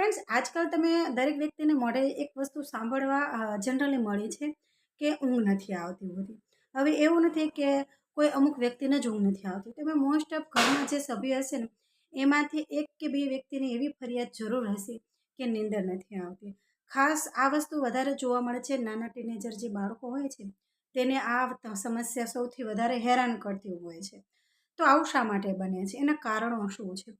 Friends આજકાલ તમે દરેક વ્યક્તિને મોઢે એક વસ્તુ સાંભળવા જનરલી મળી છે કે ઊંઘ નથી આવતી હોતી. હવે એવું નથી કે કોઈ અમુક વ્યક્તિને જ ઊંઘ નથી આવતી. તમે મોસ્ટ ઓફ ઘરના જે સભ્ય હશે ને, એમાંથી એક કે બે વ્યક્તિની એવી ફરિયાદ જરૂર હશે કે નીંદર નથી આવતી. ખાસ આ વસ્તુ વધારે જોવા મળે છે નાના ટીનેજર જે બાળકો હોય છે, તેને આ સમસ્યા સૌથી વધારે હેરાન કરતી હોય છે. તો આવું શા માટે બને છે? એના કારણો શું છે?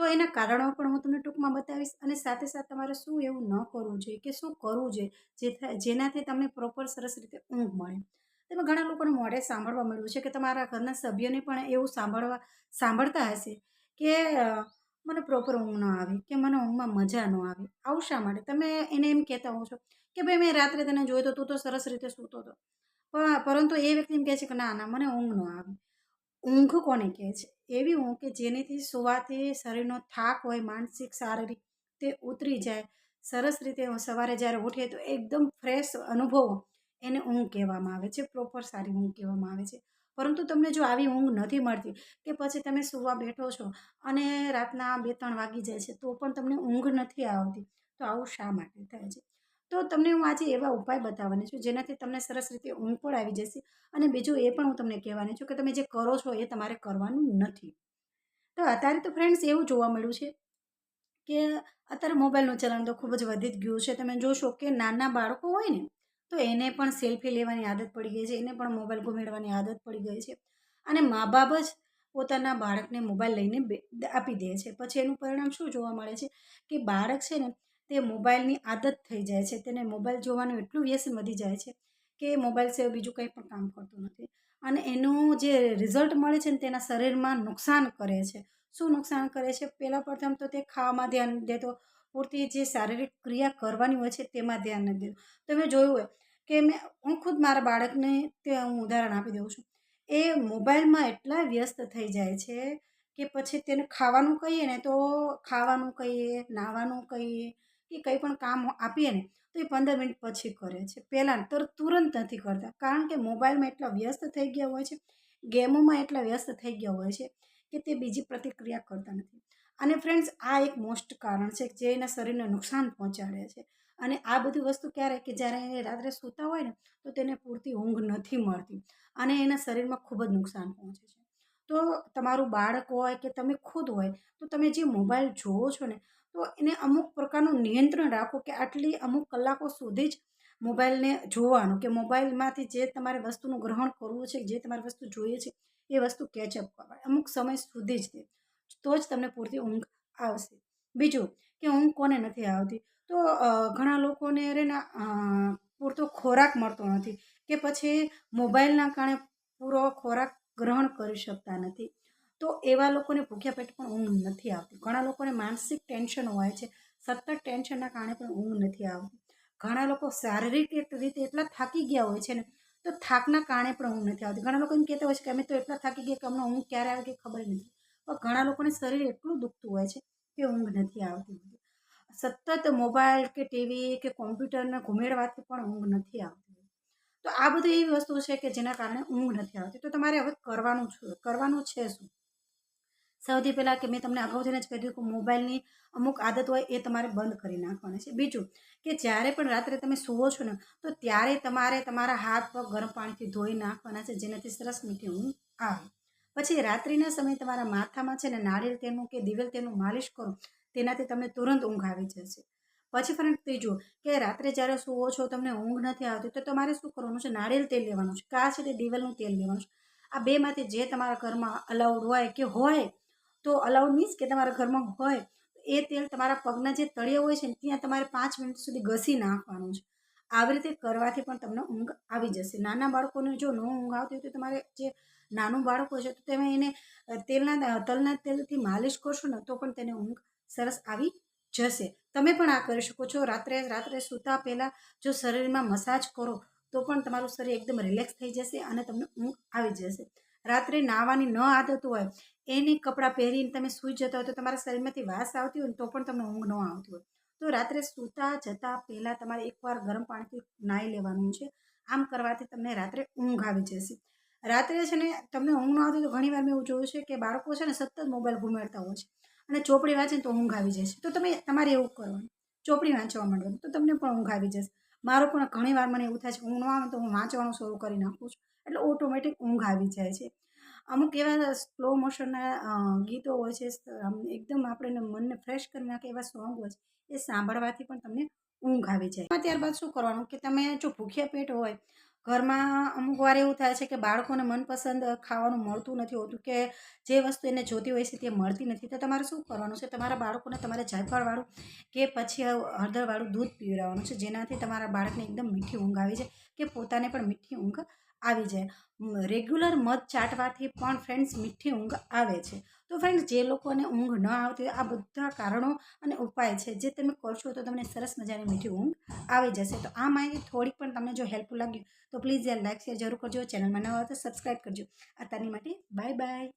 તો એના કારણો પણ હું તમને ટૂંકમાં બતાવીશ. અને સાથે સાથે તમારે શું એવું ન કરવું જોઈએ કે શું કરવું જોઈએ જેનાથી તમને પ્રોપર સરસ રીતે ઊંઘ મળે. તમે ઘણા લોકોને મોઢે સાંભળવા મળ્યું છે કે તમારા ઘરના સભ્યોને પણ એવું સાંભળવા, સાંભળતા હશે કે મને પ્રોપર ઊંઘ ન આવે, કે મને ઊંઘમાં મજા ન આવે. આવું શા માટે? તમે એને એમ કહેતા હો છો કે, ભાઈ, મેં રાત્રે તને જોયો તો તું તો સરસ રીતે સૂતો હતો. પણ, પરંતુ એ વ્યક્તિ એમ કહે છે કે, ના ના, મને ઊંઘ ન આવે. ઊંઘ કોને કહે છે? એવી ઊંઘ કે જેનેથી સુવાથી શરીરનો થાક હોય, માનસિક, શારીરિક તે ઉતરી જાય. સરસ રીતે સવારે જ્યારે ઉઠીએ તો એકદમ ફ્રેશ અનુભવો એને ઊંઘ કહેવામાં આવે છે, પ્રોપર સારી ઊંઘ કહેવામાં આવે છે. પરંતુ તમને જો આવી ઊંઘ નથી મળતી કે પછી તમે સુવા બેઠો છો અને રાતના બે ત્રણ વાગી જાય છે તો પણ તમને ઊંઘ નથી આવતી, તો આવું શા માટે થાય છે? તો તમને હું આજે એવા ઉપાય બતાવવાની છું, જેનાથી તમને સરસ રીતે ઊંઘ પણ આવી જશે. અને બીજું એ પણ હું તમને કહેવાની છું કે તમે જે કરો છો એ તમારે કરવાનું નથી. તો અત્યારે તો ફ્રેન્ડ્સ એવું જોવા મળ્યું છે કે અત્યારે મોબાઈલનું ચલણ તો ખૂબ જ વધી ગયું છે. તમે જોશો કે નાના બાળકો હોય ને, તો એને પણ સેલ્ફી લેવાની આદત પડી ગઈ છે, એને પણ મોબાઈલ ઘુમેડવાની આદત પડી ગઈ છે. અને મા બાપ જ પોતાના બાળકને મોબાઈલ લઈને આપી દે છે. પછી એનું પરિણામ શું જોવા મળે છે? કે બાળક છે ને તે મોબાઈલની આદત થઈ જાય છે. તેને મોબાઈલ જોવાનું એટલું વ્યસન વધી જાય છે કે મોબાઈલ સિવાય બીજું કંઈ પણ કામ કરતું નથી. અને એનું જે રિઝલ્ટ મળે છે ને તેના શરીરમાં નુકસાન કરે છે. શું નુકસાન કરે છે? પહેલાં પ્રથમ તો તે ખાવામાં ધ્યાન દેતો પૂરતી જે શારીરિક ક્રિયા કરવાની હોય છે તેમાં ધ્યાન નથી દેતું તમે જોયું હોય કે મેં, હું ખુદ મારા બાળકને તે હું ઉદાહરણ આપી દઉં છું. એ મોબાઈલમાં એટલા વ્યસ્ત થઈ જાય છે કે પછી તેને ખાવાનું કહીએ ને તો ખાવાનું કહીએ નાહવાનું કહીએ કે કંઈ પણ કામ આપીએ ને, તો એ પંદર મિનિટ પછી કરે છે. પહેલાં તર તુરંત નથી કરતા. કારણ કે મોબાઈલમાં એટલા વ્યસ્ત થઈ ગયા હોય છે, ગેમોમાં એટલા વ્યસ્ત થઈ ગયા હોય છે, કે તે બીજી પ્રતિક્રિયા કરતા નથી. અને ફ્રેન્ડ્સ આ એક મોસ્ટ કારણ છે જે એના શરીરને નુકસાન પહોંચાડે છે. અને આ બધી વસ્તુ ક્યારે કે જ્યારે એ રાત્રે સૂતા હોય ને, તો તેને પૂરતી ઊંઘ નથી મળતી. અને એના શરીરમાં ખૂબ જ નુકસાન પહોંચે છે. તો તમારું બાળક હોય કે તમે ખુદ હોય, તો તમે જે મોબાઈલ જોવો છો ને તો એને અમુક પ્રકારનું નિયંત્રણ રાખો કે આટલી અમુક કલાકો સુધી જ મોબાઈલને જોવાનું કે મોબાઈલમાંથી જે તમારે વસ્તુનું ગ્રહણ કરવું છે, જે તમારે વસ્તુ જોઈએ છે, એ વસ્તુ કેચઅપ કરવા. અમુક સમય સુધી જ તે. તો જ તમને પૂરતી ઊંઘ આવશે. બીજું કે ઊંઘ કોને નથી આવતી? તો ઘણા લોકોને રેને પૂરતો ખોરાક મળતો નથી કે પછી મોબાઈલના કારણે પૂરો ખોરાક ગ્રહણ કરી શકતા નથી. તો એવા લોકોને ભૂખ્યા પેટ પણ ઊંઘ નથી આવતી. ઘણા લોકોને માનસિક ટેન્શન હોય છે, સતત ટેન્શનના કારણે પણ ઊંઘ નથી આવતી. ઘણા લોકો શારીરિક રીતે એટલા થાકી ગયા હોય છે ને, તો થાકના કારણે પણ ઊંઘ નથી આવતી. ઘણા લોકો એમ કહેતા હોય છે કે અમે તો એટલા થાકી ગયા કે અમને ઊંઘ ક્યારે આવે કે ખબર નથી. પણ ઘણા લોકોને શરીર એટલું દુખતું હોય છે કે ઊંઘ નથી આવતી. સતત મોબાઈલ કે ટીવી કે કોમ્પ્યુટરને ઘુમેડવાથી પણ ઊંઘ નથી આવતી. તો આ બધી એવી વસ્તુ છે કે જેના કારણે ઊંઘ નથી આવતી. તો તમારે હવે કરવાનું છે કરવાનું છે શું? સૌથી પહેલાં કે મેં તમને અગાઉથી જ કહી દીધું કે મોબાઈલની અમુક આદત હોય એ તમારે બંધ કરી નાખવાની છે. બીજું કે જ્યારે પણ રાત્રે તમે સૂવો છો ને, તો ત્યારે તમારે તમારા હાથ પગ ગરમ પાણીથી ધોઈ નાખવાના છે, જેનાથી સરસ મીઠી ઊંઘ આવે. પછી રાત્રિના સમયે તમારા માથામાં છે ને નાળિયેર તેલનું કે દિવેલ તેલનું માલિશ કરો, તેનાથી તમને તુરંત ઊંઘ આવી જશે. પછી ફરક ત્રીજું કે રાત્રે જ્યારે સૂવો છો, તમને ઊંઘ નથી આવતી, તો તમારે શું કરવાનું છે? નાળિયેર તેલ લેવાનું છે. કા છે તે દિવેલનું તેલ લેવાનું છે. આ બેમાંથી જે તમારા ઘરમાં અલાઉડ હોય કે હોય તો અલાઉડ મીન્સ કે તમારા ઘરમાં હોય, એ તેલ તમારા પગના જે તળિયા હોય છે ત્યાં તમારે પાંચ મિનિટ સુધી ઘસી નાખવાનું છે. આવી રીતે કરવાથી પણ તમને ઊંઘ આવી જશે. નાના બાળકોને જો ન ઊંઘ આવતી હોય તો તમારે જે નાનું બાળક હોય છે તો તમે એને તેલના તલના તેલથી માલિશ કરશો ને, તો પણ તેને ઊંઘ સરસ આવી જશે. તમે પણ આ કરી શકો છો. રાત્રે રાત્રે સૂતા પહેલાં જો શરીરમાં મસાજ કરો, તો પણ તમારું શરીર એકદમ રિલેક્સ થઈ જશે અને તમને ઊંઘ આવી જશે. રાત્રે નાહવાની ન આદત હોય, એની કપડાં પહેરીને તમે સૂઈ જતા હોય તો તમારા શરીરમાંથી વાસ આવતી હોય તો પણ તમને ઊંઘ ન આવતી હોય. તો રાત્રે સૂતા જતાં પહેલાં તમારે એકવાર ગરમ પાણીથી નાહી લેવાનું છે. આમ કરવાથી તમને રાત્રે ઊંઘ આવી જશે. રાત્રે છે ને તમને ઊંઘ ન આવતી તો ઘણીવાર મેં એવું જોયું છે કે બાળકો છે ને સતત મોબાઈલ ઘુમેડતા હોય છે અને ચોપડી વાંચે તો ઊંઘ આવી જશે તો તમે તમારે એવું કરવાનું, ચોપડી વાંચવા માંડવાનું, તો તમને પણ ઊંઘ આવી જશે. મારો પણ ઘણી વાર મને એવું થાય છે ઊંઘ ન આવે તો હું વાંચવાનું શરૂ કરી નાખું છું. એટલે ઓટોમેટિક ઊંઘ આવી જાય છે. અમુક એવા સ્લો મોશનના ગીતો હોય છે એકદમ આપણે મનને ફ્રેશ કરી નાખે એવા સોંગ હોય છે, એ સાંભળવાથી પણ તમને ઊંઘ આવી જાય. ત્યારબાદ શું કરવાનું કે તમે જો ભૂખ્યા પેટ હોય ઘરમાં અમુક વાર એવું થાય છે કે બાળકોને મનપસંદ ખાવાનું મળતું નથી હોતું કે જે વસ્તુ એને જોતી હોય છે તે મળતી નથી. તો તમારે શું કરવાનું છે? તમારા બાળકોને તમારે જાયફળવાળું કે પછી હળદરવાળું દૂધ પીવડાવવાનું છે? જેનાથી તમારા બાળકને એકદમ મીઠી ઊંઘ આવી જાય કે પોતાને પણ મીઠી ઊંઘ આવી જાય. રેગ્યુલર મધ ચાટવાથી પણ ફ્રેન્ડ્સ મીઠી ઊંઘ આવે છે. તો ફ્રેન્ડ્સ જે લોકોને ઊંઘ ન આવતી આ બધા કારણો અને ઉપાય છે. જે તમે કરશો તો તમને સરસ મજાની મીઠી ઊંઘ આવી જશે. તો આ માહિતી થોડીક પણ તમને જો હેલ્પફુલ લાગ્યું, તો પ્લીઝ યાર લાઈક શેર જરૂર કરજો. ચેનલમાં નવા હોય તો સબસ્ક્રાઈબ કરજો. અત્યારની માટે બાય બાય